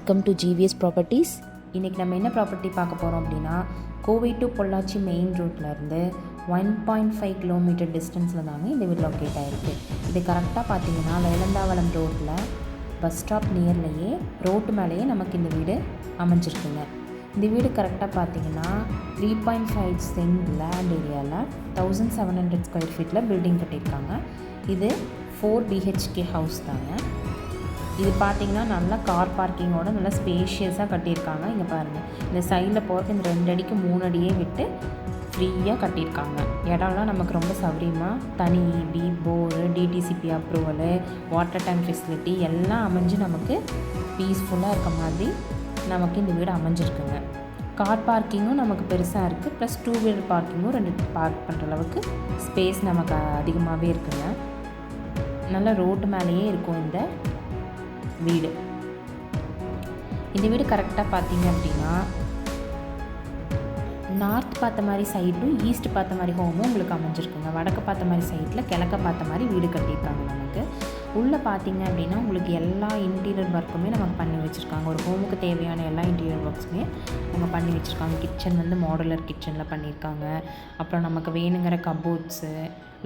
Welcome to GVS properties இன்றைக்கி நம்ம என்ன ப்ராப்பர்ட்டி பார்க்க போகிறோம் அப்படின்னா கோவை டு பொள்ளாச்சி மெயின் ரோட்லேருந்து ஒன் பாயிண்ட் ஃபைவ் கிலோமீட்டர் டிஸ்டன்ஸில் தாங்க இந்த வீடு லொக்கேட் ஆகிருக்கு இது கரெக்டாக பார்த்தீங்கன்னா வேலந்தாவளம் ரோட்டில் பஸ் ஸ்டாப் நியர்லேயே ரோட்டு மேலேயே நமக்கு இந்த வீடு அமைஞ்சிருக்குங்க. இந்த வீடு கரெக்டாக பார்த்தீங்கன்னா three point five cent land ஏரியாவில் தௌசண்ட் செவன் ஹண்ட்ரட் ஸ்கொயர் ஃபீட்டில் பில்டிங் கட்டியிருக்காங்க. இது ஃபோர் பிஹெச்கே ஹவுஸ் தாங்க. இது பார்த்தீங்கன்னா நல்லா கார் பார்க்கிங்கோட நல்லா ஸ்பேஷியஸாக கட்டியிருக்காங்க. இங்கே பாருங்கள் இந்த சைடில் போகிறதுக்கு இந்த ரெண்டு அடிக்கு மூணு அடியே விட்டு ஃப்ரீயாக கட்டியிருக்காங்க. இடம்லாம் நமக்கு ரொம்ப சௌகரியமாக தனி EB bore DTCP approval water tank facility எல்லாம் அமைஞ்சு நமக்கு பீஸ்ஃபுல்லாக இருக்க மாதிரி நமக்கு இந்த வீடு அமைஞ்சிருக்குங்க. கார் பார்க்கிங்கும் நமக்கு பெருசாக இருக்குது ப்ளஸ் டூ வீலர் பார்க்கிங்கும் ரெண்டு பார்க் பண்ணுற அளவுக்கு ஸ்பேஸ் நமக்கு அதிகமாகவே இருக்குங்க. நல்ல ரோட்டு மேலேயே இருக்கும் இந்த வீடு. இந்த வீடு கரெக்டாக பார்த்தீங்க அப்படின்னா நார்த் பார்த்த மாதிரி சைடும் ஈஸ்ட் பார்த்த மாதிரி ஹோமும் உங்களுக்கு அமைஞ்சிருக்குங்க. வடக்கு பார்த்த மாதிரி சைடில் கிழக்க பார்த்த மாதிரி வீடு கட்டியிருக்காங்க நமக்கு. உள்ளே பார்த்தீங்க அப்படின்னா உங்களுக்கு எல்லா இன்டீரியர் ஒர்க்குமே நமக்கு பண்ணி வச்சுருக்காங்க. ஒரு ஹோமுக்கு தேவையான எல்லா இன்டீரியர் ஒர்க்ஸுமே நம்ம பண்ணி வச்சுருக்காங்க. கிச்சன் வந்து மாடுலர் கிச்சனில் பண்ணியிருக்காங்க. அப்புறம் நமக்கு வேணுங்கிற கபோர்ட்ஸு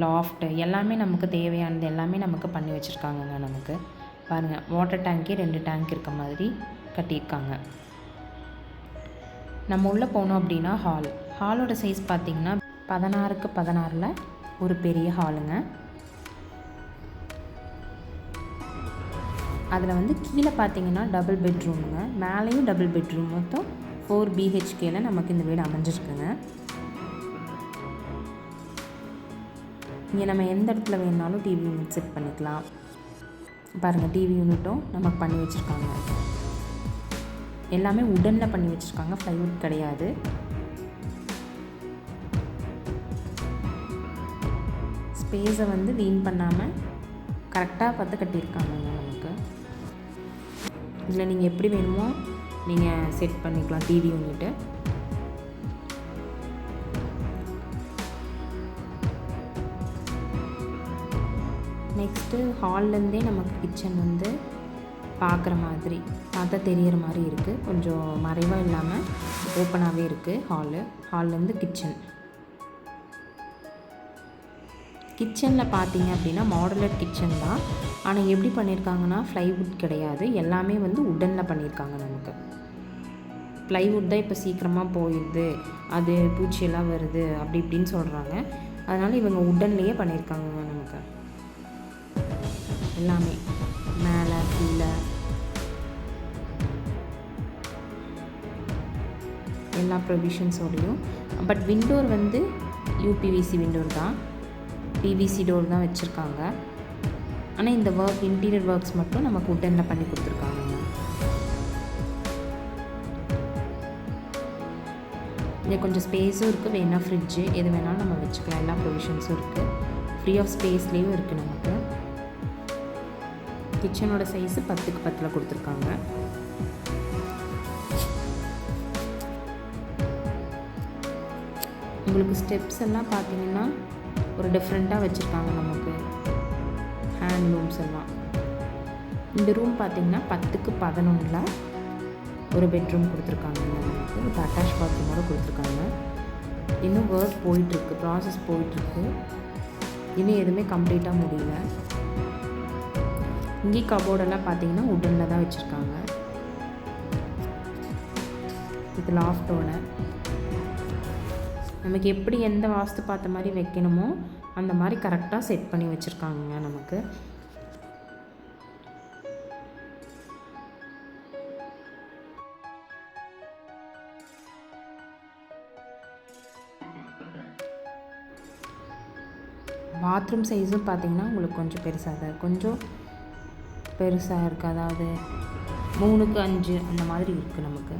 லாஃப்ட்டு எல்லாமே நமக்கு தேவையானது எல்லாமே நமக்கு பண்ணி வச்சுருக்காங்கங்க நமக்கு. பாருங்கள் வாட்டர் டேங்கே ரெண்டு டேங்க் இருக்க மாதிரி கட்டியிருக்காங்க. நம்ம உள்ளே போனோம் அப்படின்னா ஹால் ஹாலோட சைஸ் பார்த்திங்கன்னா பதினாறுக்கு பதினாறில் ஒரு பெரிய ஹாலுங்க அதில் வந்து கீழே பார்த்தீங்கன்னா டபுள் பெட்ரூமுங்க மேலேயும் டபுள் பெட்ரூம் மொத்தம் ஃபோர் பிஹெச்கேல நமக்கு இந்த வீடு அமைஞ்சிருக்குங்க. இங்கே நம்ம எந்த இடத்துல வேணுனாலும் டிவி செட் பண்ணிக்கலாம். பாருங்கள் டிவி யூனிட்டும் நமக்கு பண்ணி வச்சுருக்காங்க. எல்லாமே உடனில் பண்ணி வச்சுருக்காங்க ஃப்ளைவுட் கிடையாது. ஸ்பேஸை வந்து வீண் பண்ணாமல் கரெக்டாக பார்த்து கட்டியிருக்காங்கங்க நமக்கு. இதில் நீங்கள் எப்படி வேணுமோ நீங்கள் செட் பண்ணிக்கலாம் டிவி யூனிட்டு நெக்ஸ்ட்டு ஹால்லேருந்தே நமக்கு கிச்சன் வந்து பார்க்குற மாதிரி பார்த்தா தெரியிற மாதிரி இருக்குது கொஞ்சம் மறைவாக இல்லாமல் ஓப்பனாகவே இருக்குது ஹாலு. ஹால்லேருந்து கிச்சன். கிச்சனில் பார்த்தீங்க அப்படின்னா மாடுலர் கிச்சன் தான். ஆனால் எப்படி பண்ணியிருக்காங்கன்னா ஃப்ளைவுட் கிடையாது. எல்லாமே வந்து உடனில் பண்ணியிருக்காங்க நமக்கு. ப்ளைவுட் தான் இப்போ சீக்கிரமாக போயிடுது. அது பூச்சியெல்லாம் வருது அப்படி இப்படின்னு சொல்கிறாங்க அதனால் இவங்க உடன்லேயே பண்ணியிருக்காங்க நமக்கு. எல்லாமே. மேலே கீழே. எல்லா ப்ரொவிஷன்ஸோடையும் பட் விண்டோர் வந்து யூபிவிசி விண்டோர் தான். பிவிசி டோர் தான் வச்சுருக்காங்க. ஆனால் இந்த ஒர்க் இன்டீரியர் ஒர்க்ஸ் மட்டும் நமக்கு உட்டனில் பண்ணி கொடுத்துருக்காங்க. இங்கே கொஞ்சம் ஸ்பேஸும் இருக்குது வேணால் ஃப்ரிட்ஜு எது வேணாலும் நம்ம வச்சுக்கலாம். எல்லா ப்ரொவிஷன்ஸும் இருக்குது ஃப்ரீ ஆஃப் ஸ்பேஸ்லேயும் இருக்குது நமக்கு. கிச்சனோட சைஸு பத்துக்கு பத்தில் கொடுத்துருக்காங்க. உங்களுக்கு ஸ்டெப்ஸ் எல்லாம் பார்த்தீங்கன்னா ஒரு டிஃப்ரெண்ட்டாக வச்சுருக்காங்க நமக்கு. ஹேண்ட் லூம்ஸ் எல்லாம். இந்த ரூம் பார்த்தீங்கன்னா பத்துக்கு பதினொன்றில் ஒரு பெட்ரூம் கொடுத்துருக்காங்க. நமக்கு ஒரு அட்டாச் பாத்ரூமோட கொடுத்துருக்காங்க. இன்னும் ஒர்க் போயிட்டுருக்கு ப்ராசஸ் போயிட்டுருக்கு இன்னும் எதுவுமே கம்ப்ளீட்டாக முடியல. இங்கே கபோர்டெல்லாம் பார்த்தீங்கன்னா உடனில் தான் வச்சுருக்காங்க. இது லாஃப்டோட நமக்கு எப்படி எந்த வாஸ்து பார்த்த மாதிரி வைக்கணுமோ அந்த மாதிரி கரெக்டாக செட் பண்ணி வச்சுருக்காங்க நமக்கு. பாத்ரூம் சைஸும் பார்த்தீங்கன்னா உங்களுக்கு கொஞ்சம் பெருசாக தான். கொஞ்சம் பெருசாக இருக்குது. அதாவது மூணுக்கு அஞ்சு அந்த மாதிரி இருக்குது நமக்கு.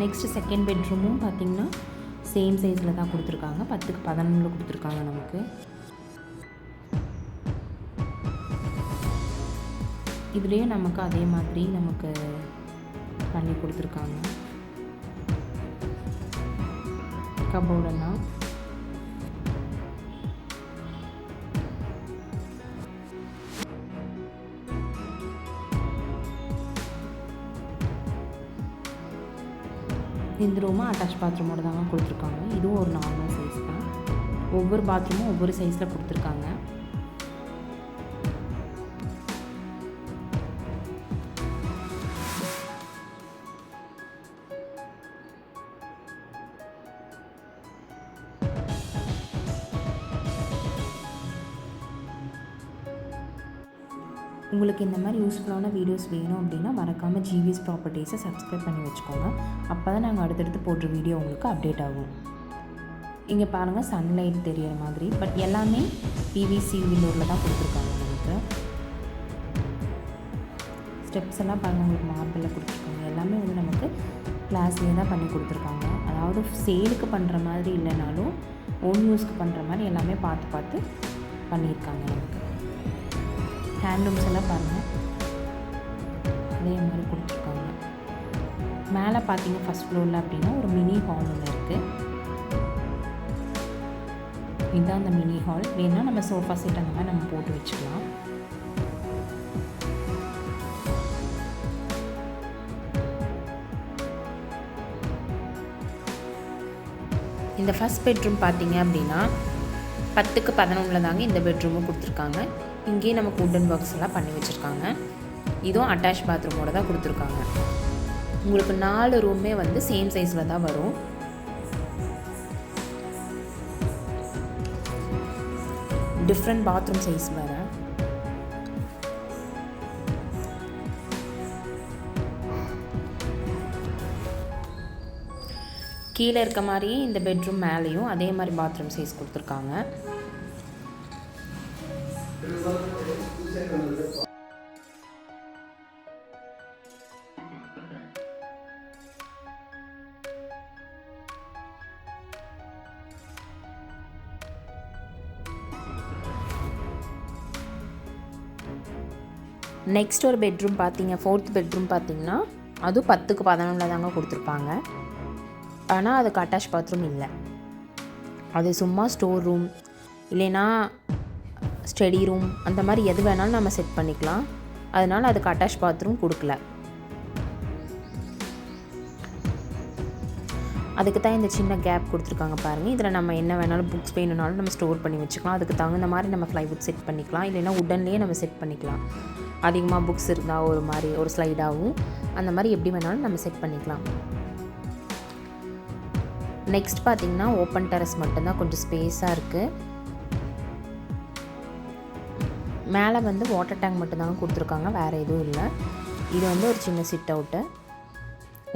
நெக்ஸ்ட்டு செகண்ட் பெட்ரூமும் பார்த்திங்கன்னா சேம் சைஸில் தான் கொடுத்துருக்காங்க. பத்துக்கு பதினொன்று கொடுத்துருக்காங்க நமக்கு. இதுலேயும் நமக்கு அதே மாதிரி நமக்கு பண்ணி கொடுத்துருக்காங்க. கபோர்டெல்லாம் இந்த ரூமும் அட்டாச் பாத்ரூமோட தாங்க கொடுத்துருக்காங்க. இதுவும் ஒரு நார்மல் சைஸ் தான். ஒவ்வொரு பாத்ரூமும் ஒவ்வொரு சைஸில் கொடுத்துருக்காங்க. உங்களுக்கு இந்த மாதிரி யூஸ்ஃபுல்லான வீடியோஸ் வேணும் அப்படின்னா மறக்காமல் ஜிவிஎஸ் ப்ராப்பர்ட்டிஸை சப்ஸ்கிரைப் பண்ணி வச்சுக்கோங்க. அப்போ தான் நாங்கள் அடுத்தடுத்து போடுற வீடியோ உங்களுக்கு அப்டேட் ஆகும். இங்கே பாருங்கள் சன்லைட் தெரியிற மாதிரி. பட் எல்லாமே பிவிசி விண்டோரில் தான் கொடுத்துருக்காங்க உங்களுக்கு. ஸ்டெப்ஸ் எல்லாம் பாருங்கள் உங்களுக்கு மார்பிளில் கொடுத்துருக்காங்க. எல்லாமே வந்து நமக்கு கிளாஸ்லேயே தான் பண்ணி கொடுத்துருக்காங்க. அதாவது சேலுக்கு பண்ணுற மாதிரி இல்லைனாலும் ஓன் யூஸ்க்கு பண்ணுற மாதிரி எல்லாமே பார்த்து பார்த்து பண்ணியிருக்காங்க நமக்கு. ஹேண்ட் ரூம்ஸ் எல்லாம் பாருங்கள் அதே மாதிரி கொடுத்துருக்காங்க. மேலே பார்த்தீங்க ஃபஸ்ட் ஃப்ளோரில் அப்படின்னா ஒரு மினி ஹால் ஒன்று இருக்குது இதுதான் அந்த மினி ஹால் வேணால் நம்ம சோஃபா செட் அந்த மாதிரி நம்ம போட்டு வச்சுக்கலாம். இந்த ஃபஸ்ட் பெட்ரூம் பார்த்தீங்க அப்படின்னா பத்துக்கு பதினொன்றில் தாங்க இந்த பெட்ரூமும் கொடுத்துருக்காங்க. இங்கேயே நமக்கு உட்டன் பாக்ஸ் எல்லாம் பண்ணி வச்சுருக்காங்க. இதுவும் அட்டாச் பாத்ரூமோட தான் கொடுத்துருக்காங்க. உங்களுக்கு நாலு ரூமே வந்து சேம் சைஸில் தான் வரும். டிஃப்ரெண்ட் பாத்ரூம் சைஸ் வேறு. கீழே இருக்க மாதிரியே இந்த பெட்ரூம் மேலேயும் அதே மாதிரி பாத்ரூம் சைஸ் கொடுத்துருக்காங்க. நெக்ஸ்ட் ஒரு பெட்ரூம் பார்த்தீங்க ஃபோர்த் பெட்ரூம் பார்த்தீங்கன்னா அதுவும் பத்துக்கு பதினொன்றில் தாங்க கொடுத்துருப்பாங்க. ஆனால் அதுக்கு அட்டாச் பாத்ரூம் இல்லை. அது சும்மா ஸ்டோர் ரூம் இல்லைன்னா ஸ்டடி ரூம் அந்த மாதிரி எது வேணாலும் நம்ம செட் பண்ணிக்கலாம். அதனால் அதுக்கு அட்டாச் பாத்ரூம் கொடுக்கல. அதுக்கு தான் இந்த சின்ன கேப் கொடுத்துருக்காங்க பாருங்கள் இதில் நம்ம என்ன வேணாலும் புக்ஸ் வேணும்னாலும் நம்ம ஸ்டோர் பண்ணி வச்சுக்கலாம். அதுக்கு தகுந்த மாதிரி நம்ம ஃப்ளைவுட் செட் பண்ணிக்கலாம். இல்லைன்னா உடன்லேயே நம்ம செட் பண்ணிக்கலாம். அதிகமாக புக்ஸ் இருந்தால் ஒரு மாதிரி ஒரு ஸ்லைடாகவும் அந்த மாதிரி எப்படி வேணாலும் நம்ம செட் பண்ணிக்கலாம். நெக்ஸ்ட் பார்த்திங்கன்னா ஓப்பன் டெரஸ் மட்டும்தான் கொஞ்சம் ஸ்பேஸாக இருக்குது மேலே வந்து வாட்டர் டேங்க் மட்டும்தாங்க கொடுத்துருக்காங்க வேறு எதுவும் இல்லை. இது வந்து ஒரு சின்ன சிட் அவுட்டு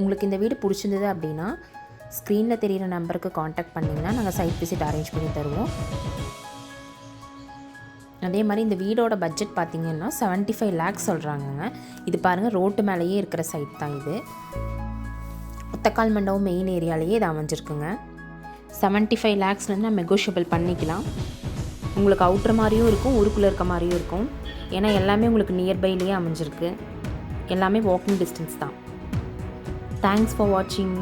உங்களுக்கு இந்த வீடு பிடிச்சிருந்தது அப்படின்னா ஸ்க்ரீனில் தெரிகிற நம்பருக்கு காண்டாக்ட் பண்ணிங்கன்னா நாங்கள் சைட் விசிட் அரேஞ்ச் பண்ணி தருவோம். அதே மாதிரி இந்த வீடோட பட்ஜெட் பார்த்திங்கன்னா செவன்ட்டி ஃபைவ் லேக்ஸ் சொல்கிறாங்கங்க இது பாருங்கள் ரோட்டு மேலேயே இருக்கிற சைட் தான் இது. ஒத்தக்கால் மண்டபம் மெயின் ஏரியாலேயே இது அமைஞ்சிருக்குங்க. செவன்ட்டி ஃபைவ் லேக்ஸ்லேருந்து நம்ம நெகோஷியபிள் பண்ணிக்கலாம். உங்களுக்கு அவுட்ரு மாதிரியும் இருக்கும் ஊருக்குள்ளே இருக்க மாதிரியும் இருக்கும். ஏன்னா எல்லாமே உங்களுக்கு நியர்பைலேயே அமைஞ்சிருக்கு. எல்லாமே வாக்கிங் டிஸ்டன்ஸ் தான். தேங்க்ஸ் ஃபார் வாட்சிங்